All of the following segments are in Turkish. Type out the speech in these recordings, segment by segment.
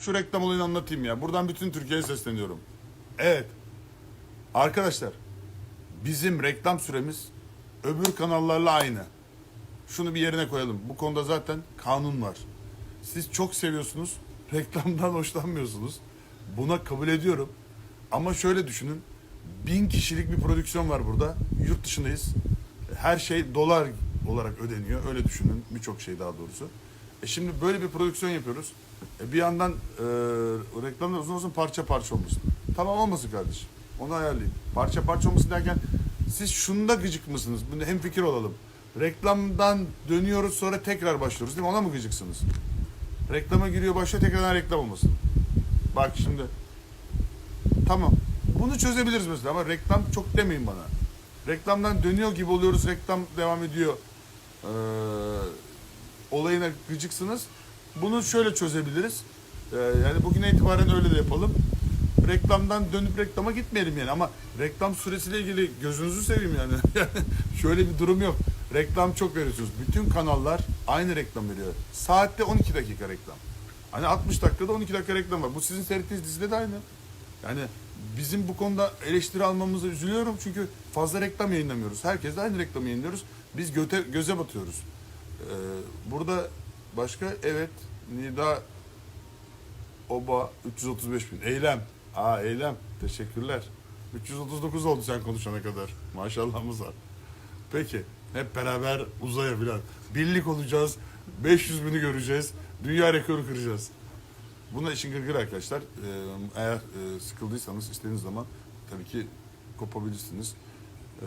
Şu reklam olayını anlatayım ya. Buradan bütün Türkiye'ye sesleniyorum. Evet. Arkadaşlar bizim reklam süremiz öbür kanallarla aynı. Şunu bir yerine koyalım. Bu konuda zaten kanun var. Siz çok seviyorsunuz. Reklamdan hoşlanmıyorsunuz. Buna kabul ediyorum. Ama şöyle düşünün. Bin kişilik bir prodüksiyon var burada. Yurt dışındayız. Her şey dolar olarak ödeniyor. Öyle düşünün. Birçok şey daha doğrusu. E şimdi böyle bir prodüksiyon yapıyoruz. E bir yandan e, reklamlar uzun uzun parça parça olmasın. Tamam olmasın kardeşim. Onu ayarlayayım. Parça parça olmasın derken siz şunda gıcık mısınız? Bunu hem fikir olalım. Reklamdan dönüyoruz sonra tekrar başlıyoruz değil mi? Ona mı gıcıksınız? Reklama giriyor başlıyor tekrardan reklam olmasın. Bak şimdi. Tamam. Bunu çözebiliriz mesela ama reklam çok demeyin bana. Reklamdan dönüyor gibi oluyoruz. Reklam devam ediyor. Ee, olayına gıcıksınız. Bunu şöyle çözebiliriz. Ee, yani bugüne itibaren öyle de yapalım. Reklamdan dönüp reklama gitmeyelim yani ama reklam süresiyle ilgili gözünüzü seveyim yani. şöyle bir durum yok. Reklam çok veriyorsunuz. Bütün kanallar aynı reklam veriyor. Saatte 12 dakika reklam. Hani 60 dakikada 12 dakika reklam var. Bu sizin seyrettiğiniz dizide de aynı. Yani bizim bu konuda eleştiri almamıza üzülüyorum çünkü fazla reklam yayınlamıyoruz. Herkes de aynı reklamı yayınlıyoruz. Biz göte, göze batıyoruz. Ee, burada başka evet Nida Oba 335 bin. Eylem. Aa Eylem. Teşekkürler. 339 oldu sen konuşana kadar. Maşallahımız var. Peki. Hep beraber uzaya filan. Birlik olacağız. 500 bini göreceğiz. Dünya rekoru kıracağız. Buna işin gırgır arkadaşlar. Ee, eğer e, sıkıldıysanız istediğiniz zaman tabii ki kopabilirsiniz. Ee,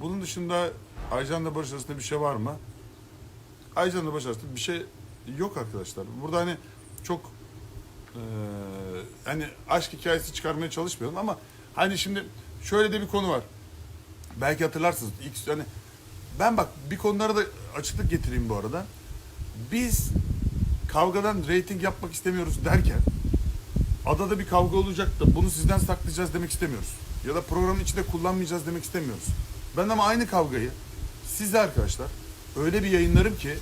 bunun dışında Aycan'la Barış arasında bir şey var mı? Aycan'la Barış arasında bir şey yok arkadaşlar. Burada hani çok e, hani aşk hikayesi çıkarmaya çalışmıyorum ama hani şimdi şöyle de bir konu var. Belki hatırlarsınız. İlk hani ben bak bir konulara da açıklık getireyim bu arada. Biz kavgadan reyting yapmak istemiyoruz derken adada bir kavga olacak da bunu sizden saklayacağız demek istemiyoruz. Ya da programın içinde kullanmayacağız demek istemiyoruz. Ben ama aynı kavgayı sizle arkadaşlar öyle bir yayınlarım ki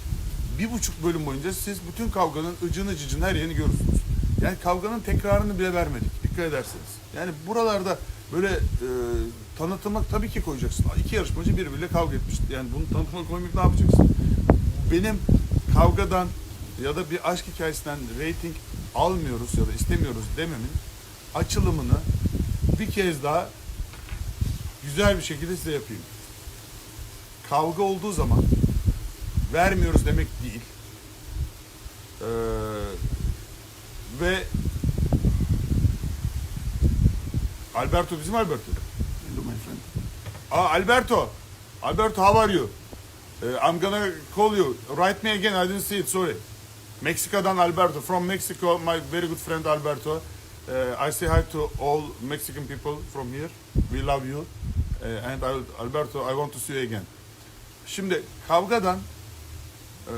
bir buçuk bölüm boyunca siz bütün kavganın ıcını cıcını her yerini görürsünüz. Yani kavganın tekrarını bile vermedik dikkat ederseniz. Yani buralarda böyle e, tanıtıma tabii ki koyacaksın. İki yarışmacı birbiriyle kavga etmiş. Yani bunu tanıtıma koymak ne yapacaksın? Benim kavgadan ya da bir aşk hikayesinden rating almıyoruz ya da istemiyoruz dememin açılımını bir kez daha güzel bir şekilde size yapayım. Kavga olduğu zaman vermiyoruz demek değil. Ee, ve Alberto bizim Alberto. Hello, my friend. Ah, Alberto. Alberto, how are you? Uh, I'm gonna call you. Write me again. I didn't see it. Sorry. Mexica'dan Alberto. From Mexico, my very good friend Alberto. Uh, I say hi to all Mexican people from here. We love you. Uh, and I, Alberto, I want to see you again. Şimdi kavgadan e,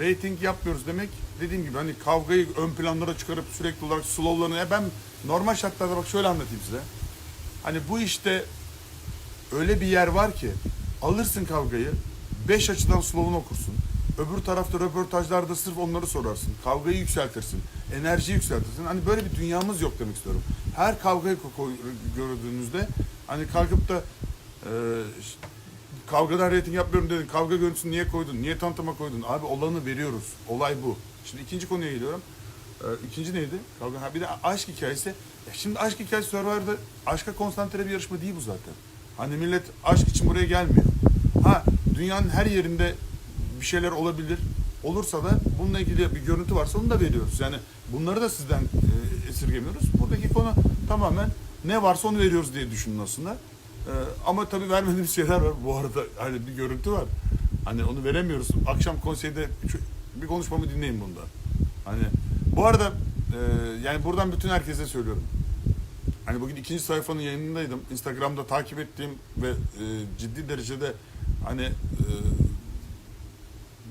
rating yapmıyoruz demek dediğim gibi hani kavgayı ön planlara çıkarıp sürekli olarak slowlarını ya ben normal şartlarda bak şöyle anlatayım size. Hani bu işte öyle bir yer var ki alırsın kavgayı beş açıdan slow'unu okursun. Öbür tarafta röportajlarda sırf onları sorarsın. Kavgayı yükseltirsin. Enerjiyi yükseltirsin. Hani böyle bir dünyamız yok demek istiyorum. Her kavgayı gördüğünüzde hani kalkıp da e, kavgadan rating yapmıyorum dedin. Kavga görüntüsünü niye koydun? Niye tanıtıma koydun? Abi olanı veriyoruz. Olay bu. Şimdi ikinci konuya geliyorum. Ee, ikinci neydi? Kavga. Ha, bir de aşk hikayesi. Ya şimdi aşk hikayesi Survivor'da aşka konsantre bir yarışma değil bu zaten. Hani millet aşk için buraya gelmiyor. Ha dünyanın her yerinde bir şeyler olabilir. Olursa da bununla ilgili bir görüntü varsa onu da veriyoruz. Yani bunları da sizden e, esirgemiyoruz. Buradaki konu tamamen ne varsa onu veriyoruz diye düşünün aslında. Ee, ama tabii vermediğimiz şeyler var. Bu arada hani bir görüntü var. Hani onu veremiyoruz. Akşam konseyde bir konuşmamı dinleyin bunda. Hani bu arada e, yani buradan bütün herkese söylüyorum. Hani bugün ikinci sayfanın yayınındaydım. Instagram'da takip ettiğim ve e, ciddi derecede hani e,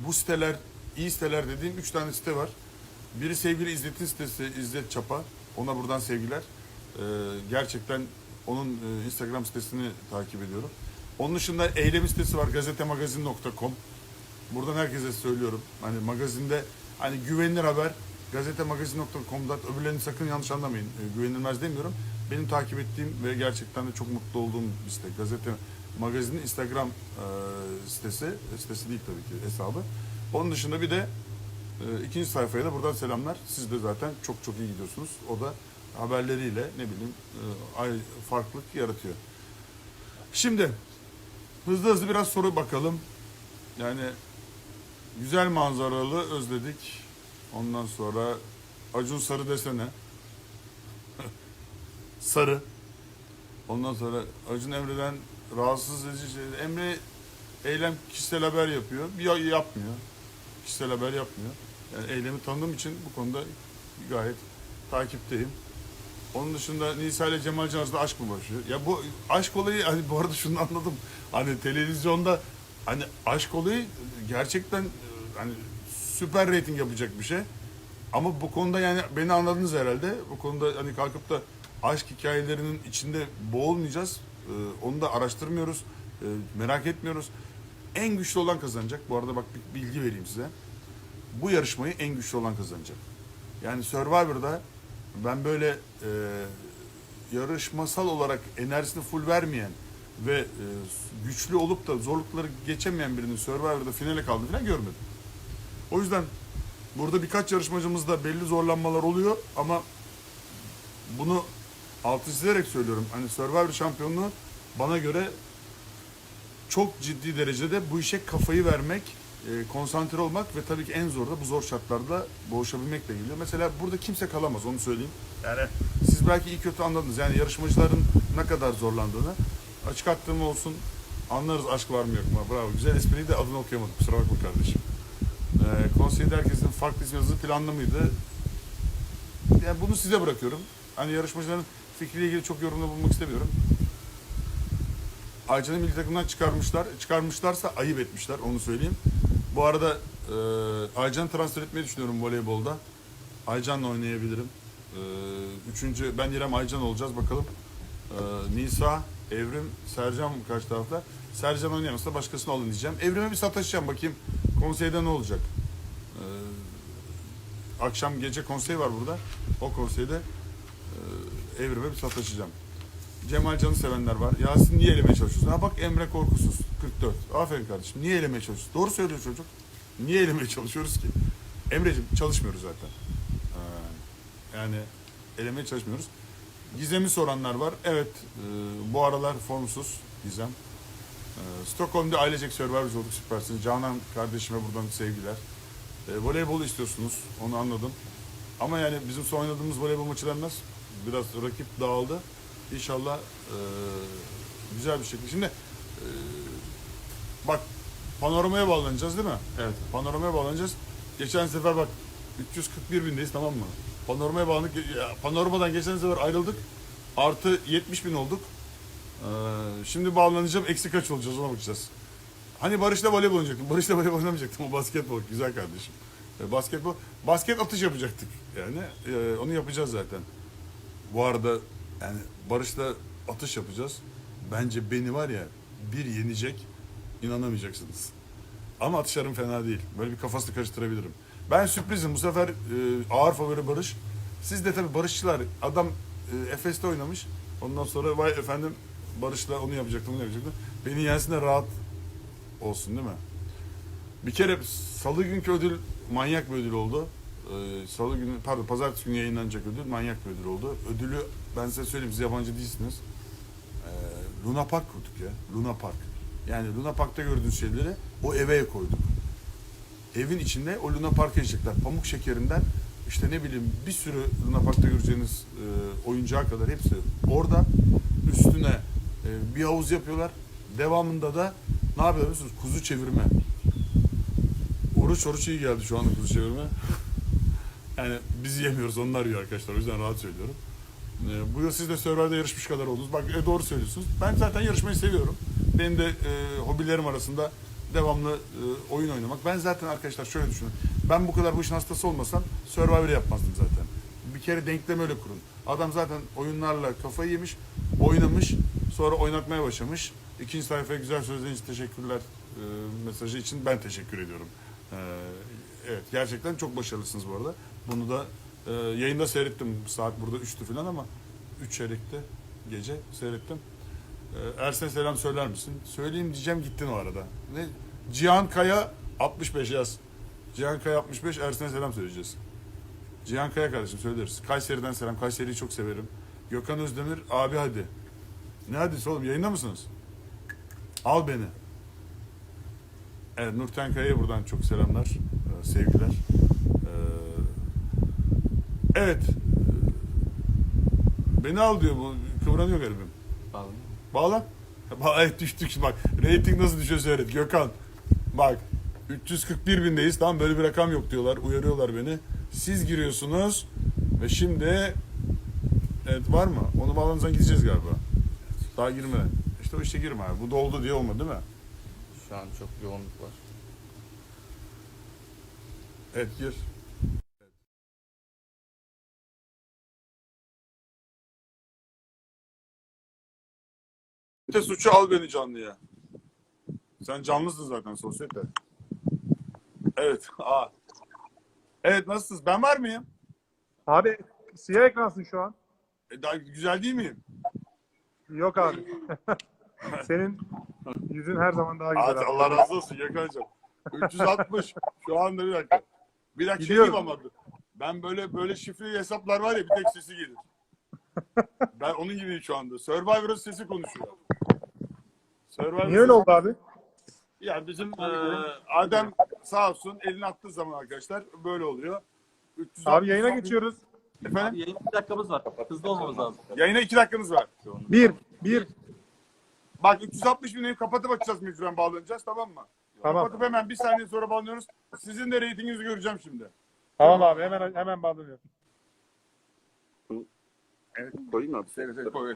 bu siteler, iyi siteler dediğim üç tane site var. Biri sevgili İzzet'in sitesi, İzzet Çapa. Ona buradan sevgiler. Ee, gerçekten onun e, Instagram sitesini takip ediyorum. Onun dışında eylem sitesi var gazetemagazin.com. Buradan herkese söylüyorum. Hani magazinde hani güvenilir haber gazetemagazin.com'da öbürlerini sakın yanlış anlamayın. E, güvenilmez demiyorum. Benim takip ettiğim ve gerçekten de çok mutlu olduğum bir site. Gazete Magazin'in Instagram e, sitesi. Sitesi değil tabii ki hesabı. Onun dışında bir de ikinci sayfaya da buradan selamlar. Siz de zaten çok çok iyi gidiyorsunuz. O da haberleriyle ne bileyim e, farklılık yaratıyor. Şimdi hızlı hızlı biraz soru bakalım. Yani güzel manzaralı özledik. Ondan sonra Acun Sarı desene. Sarı. Ondan sonra Acun Emre'den rahatsız edici şey. Emre eylem kişisel haber yapıyor. Ya, yapmıyor. Kişisel haber yapmıyor. Yani eylemi tanıdığım için bu konuda gayet takipteyim. Onun dışında Nisa ile Cemal Can arasında aşk mı başlıyor? Ya bu aşk olayı hani bu arada şunu anladım. Hani televizyonda hani aşk olayı gerçekten hani süper reyting yapacak bir şey. Ama bu konuda yani beni anladınız herhalde. Bu konuda hani kalkıp da aşk hikayelerinin içinde boğulmayacağız. Ee, onu da araştırmıyoruz. Ee, merak etmiyoruz. En güçlü olan kazanacak. Bu arada bak bir bilgi vereyim size. Bu yarışmayı en güçlü olan kazanacak. Yani Survivor'da ben böyle e, yarışmasal olarak enerjisini full vermeyen ve e, güçlü olup da zorlukları geçemeyen birinin Survivor'da finale kaldığını falan görmedim. O yüzden burada birkaç yarışmacımızda belli zorlanmalar oluyor ama bunu altı çizerek söylüyorum. Hani Survivor şampiyonluğu bana göre çok ciddi derecede bu işe kafayı vermek, e, konsantre olmak ve tabii ki en zor da bu zor şartlarda boğuşabilmekle geliyor. Mesela burada kimse kalamaz onu söyleyeyim. Yani siz belki iyi kötü anladınız. Yani yarışmacıların ne kadar zorlandığını. Açık attığım olsun anlarız aşk var mı yok mu. Bravo. Güzel espriyi de adını okuyamadım. Kusura bakma kardeşim. Ee, konseyde herkesin farklı isim yazısı planlı mıydı? Yani bunu size bırakıyorum. Hani yarışmacıların fikriyle ilgili çok yorumda bulmak istemiyorum. Aycan'ı milli takımdan çıkarmışlar. Çıkarmışlarsa ayıp etmişler onu söyleyeyim. Bu arada e, Aycan'ı transfer etmeyi düşünüyorum voleybolda. Aycan'la oynayabilirim. E, üçüncü, ben İrem Aycan olacağız bakalım. E, Nisa, Evrim, Sercan kaç tarafta? Sercan oynayamazsa başkasını alın diyeceğim. Evrim'e bir sataşacağım bakayım konseyde ne olacak. E, akşam gece konsey var burada. O konseyde e, Evrim'e bir sataşacağım. Cemal Can'ı sevenler var. Yasin niye elemeye çalışıyorsun? Ha bak Emre Korkusuz 44. Aferin kardeşim. Niye elemeye çalışıyorsun? Doğru söylüyor çocuk. Niye elemeye çalışıyoruz ki? Emre'cim çalışmıyoruz zaten. Ee, yani elemeye çalışmıyoruz. Gizem'i soranlar var. Evet e, bu aralar formsuz Gizem. E, Stockholm'da ailecek Survivors olduk süpersiniz. Canan kardeşime buradan sevgiler. E, voleybolu istiyorsunuz onu anladım. Ama yani bizim son oynadığımız voleybol maçlarında biraz rakip dağıldı. İnşallah e, güzel bir şekilde. Şimdi e, bak panoramaya bağlanacağız değil mi? Evet. Panoramaya bağlanacağız. Geçen sefer bak 341 bindeyiz tamam mı? Panoramaya bağlandık. Ya, Panoramadan geçen sefer ayrıldık. Artı 70 bin olduk. Ee, şimdi bağlanacağım. Eksi kaç olacağız ona bakacağız. Hani Barış'la voleybol oynayacaktım. Barış'la voleybol oynamayacaktım. O basketbol. Güzel kardeşim. E, basketbol. Basket atış yapacaktık. Yani e, onu yapacağız zaten. Bu arada yani Barış'la atış yapacağız. Bence beni var ya bir yenecek inanamayacaksınız. Ama atışlarım fena değil. Böyle bir kafasını karıştırabilirim. Ben sürprizim. Bu sefer e, ağır favori Barış. Siz de tabii Barışçılar. Adam e, Efes'te oynamış. Ondan sonra vay efendim Barış'la onu yapacaktım, onu yapacaktım. Beni yensin de rahat olsun değil mi? Bir kere salı günkü ödül manyak bir ödül oldu. Ee, salı günü, pardon pazartesi günü yayınlanacak ödül manyak bir ödül oldu. Ödülü ben size söyleyeyim siz yabancı değilsiniz. Ee, Luna Park kurduk ya. Luna Park. Yani Luna Park'ta gördüğünüz şeyleri o eve koyduk. Evin içinde o Luna Park'a yiyecekler. Pamuk şekerinden işte ne bileyim bir sürü Luna Park'ta göreceğiniz e, oyuncağa kadar hepsi orada. Üstüne e, bir havuz yapıyorlar. Devamında da ne musunuz? Kuzu çevirme. Oruç oruç iyi geldi şu anda kuzu çevirme. yani biz yemiyoruz onlar yiyor arkadaşlar. O yüzden rahat söylüyorum. E, bu yıl siz de Survivor'da yarışmış kadar oldunuz. Bak e, doğru söylüyorsunuz. Ben zaten yarışmayı seviyorum. Benim de e, hobilerim arasında devamlı e, oyun oynamak. Ben zaten arkadaşlar şöyle düşünün. Ben bu kadar bu işin hastası olmasam Survivor yapmazdım zaten. Bir kere denklem öyle kurun. Adam zaten oyunlarla kafayı yemiş, oynamış, sonra oynatmaya başlamış. İkinci sayfaya güzel sözleriniz için teşekkürler e, mesajı için ben teşekkür ediyorum. E, evet gerçekten çok başarılısınız bu arada. Bunu da e, yayında seyrettim. Saat burada 3'tü falan ama 3 çeyrekte gece seyrettim. E, Ersen selam söyler misin? Söyleyeyim diyeceğim gittin o arada. Ne? Cihan Kaya 65 yaz. Cihan Kaya 65 Ersen'e selam söyleyeceğiz. Cihan Kaya kardeşim söyleriz. Kayseri'den selam. Kayseri'yi çok severim. Gökhan Özdemir abi hadi. Ne hadisi oğlum yayında mısınız? Al beni. Evet Nurten Kaya'ya buradan çok selamlar, e, sevgiler. Evet. Beni al diyor bu. Kıvranıyor garibim. Bağlan. Ba- Evet düştük bak. Rating nasıl düşüyor seyret. Gökhan. Bak. 341 bindeyiz. Tamam böyle bir rakam yok diyorlar. Uyarıyorlar beni. Siz giriyorsunuz. Ve şimdi Evet var mı? Onu bağlanırsan gideceğiz galiba. Daha girme. İşte o işe girme abi. Bu doldu diye olmadı değil mi? Şu an çok yoğunluk var. Evet gir. Sosyete suçu al beni canlıya. Sen canlısın zaten sosyete. Evet. Aa. Evet nasılsınız? Ben var mıyım? Abi siyah ekransın şu an. E, daha güzel değil miyim? Yok abi. Senin yüzün her zaman daha güzel. Hadi abi. Allah razı olsun yakalayacağım. 360. Şu anda bir dakika. Bir dakika şey Gidiyorum. diyeyim ama. Ben böyle böyle şifreli hesaplar var ya bir tek sesi gelir. Ben onun gibiyim şu anda. Survivor'ın sesi konuşuyor. Survivor Niye öyle oldu abi? Ya bizim eee, Adem sağ olsun elini attığı zaman arkadaşlar böyle oluyor. 360 Abi yayına geçiyoruz. Efendim? Abi yayın bir dakikamız var. Hızlı olmamız lazım. Yayına iki dakikanız var. Bir. Bir. Bak 360 bin kapatıp açacağız mecburen bağlanacağız tamam mı? Tamam. Kapatıp hemen bir saniye sonra bağlanıyoruz. Sizin de reytinginizi göreceğim şimdi. Tamam abi hemen hemen bağlanıyorum. Evet koyayım abi. Evet, evet, koy.